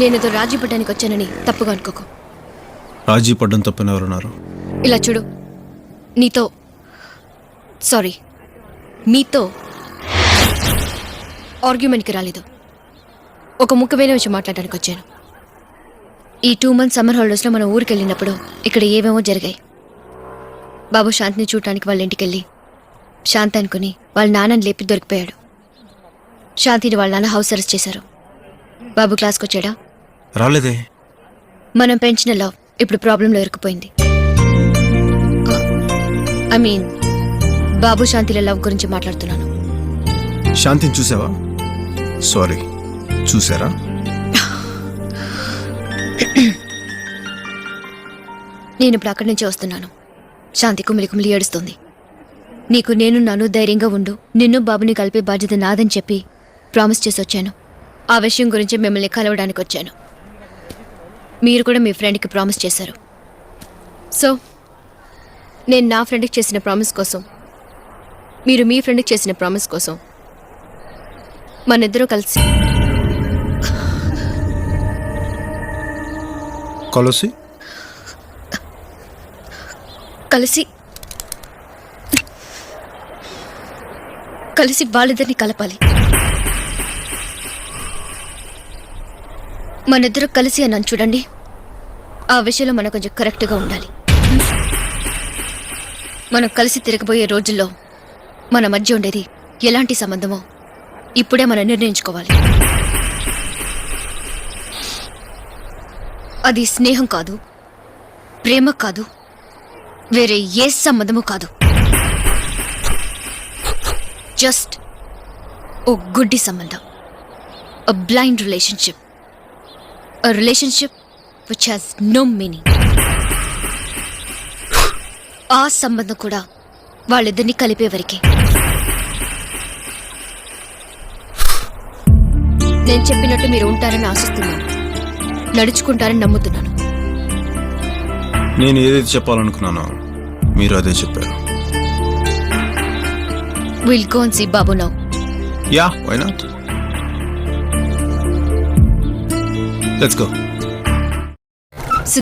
నేనేదో రాజీ పడ్డానికి వచ్చానని తప్పుగా అనుకోకు. రాజీ పడ్డం తప్పని ఎవరున్నారు ఇలా చూడు. నీతో సారీ మీతో ఆర్గ్యుమెంట్కి రాలేదు. ఒక ముఖ్యమైన విషయం మాట్లాడడానికి వచ్చాను. ఈ టూ మంత్స్ సమ్మర్ హాలిడేస్లో మనం ఊరికి వెళ్ళినప్పుడు ఇక్కడ ఏవేమో జరిగాయి. బాబు శాంతిని చూడటానికి వాళ్ళ ఇంటికి వెళ్ళి శాంతి అనుకుని వాళ్ళ నాన్నని లేపి దొరికిపోయాడు. శాంతిని వాళ్ళ నాన్న హౌస్ అరెస్ట్ చేశారు. బాబు క్లాస్కి వచ్చాడా? రాలేదే. మనం పెంచిన లవ్ ఇప్పుడు ప్రాబ్లంలో ఇరుక్కుపోయింది. ఐ మీన్ బాబు శాంతిల లవ్ గురించి మాట్లాడుతున్నాను. శాంతిని చూసావా? సారీ. చూసారా? నేను ఇప్పుడు అక్కడి నుంచే వస్తున్నాను. శాంతి కుమిలి కుమిలి ఏడుస్తుంది. నీకు నేను నన్ను ధైర్యంగా ఉండు. నిన్ను బాబుని కలిపే బాధ్యత నాదని చెప్పి ప్రామిస్ చేసి వచ్చాను ఆ విషయం గురించి మిమ్మల్ని కలవడానికి వచ్చాను మీరు కూడా మీ ఫ్రెండ్కి ప్రామిస్ చేశారు. సో నేను నా ఫ్రెండ్కి చేసిన ప్రామిస్ కోసం మీరు మీ ఫ్రెండ్కి చేసిన ప్రామిస్ కోసం మనిద్దరూ కలిసి కలసి? కలిసి కలిసి వాళ్ళిద్దరిని కలపాలి. మనిద్దరు కలిసి అన్నాను చూడండి. ఆ విషయంలో మనం కొంచెం కరెక్ట్గా ఉండాలి. మనం కలిసి తిరగబోయే రోజుల్లో మన మధ్య ఉండేది ఎలాంటి సంబంధమో ఇప్పుడే మనం నిర్ణయించుకోవాలి. అది స్నేహం కాదు ప్రేమ కాదు వేరే ఏ సంబంధము కాదు. జస్ట్ ఓ గుడ్డి సంబంధం a blind relationship a relationship which has no meaning ఆ సంబంధం కూడా వాళ్ళిద్దరిని కలిపేవరకే నేను చెప్పినట్టు మీరు ఉంటారని ఆశిస్తున్నాను. నడుచుకుంటారని నమ్ముతున్నాను. నేను ఏదైతే చెప్పాలనుకున్నానో మీరు అదే చెప్పారు. Will go and see Babu now ya why not Let's go.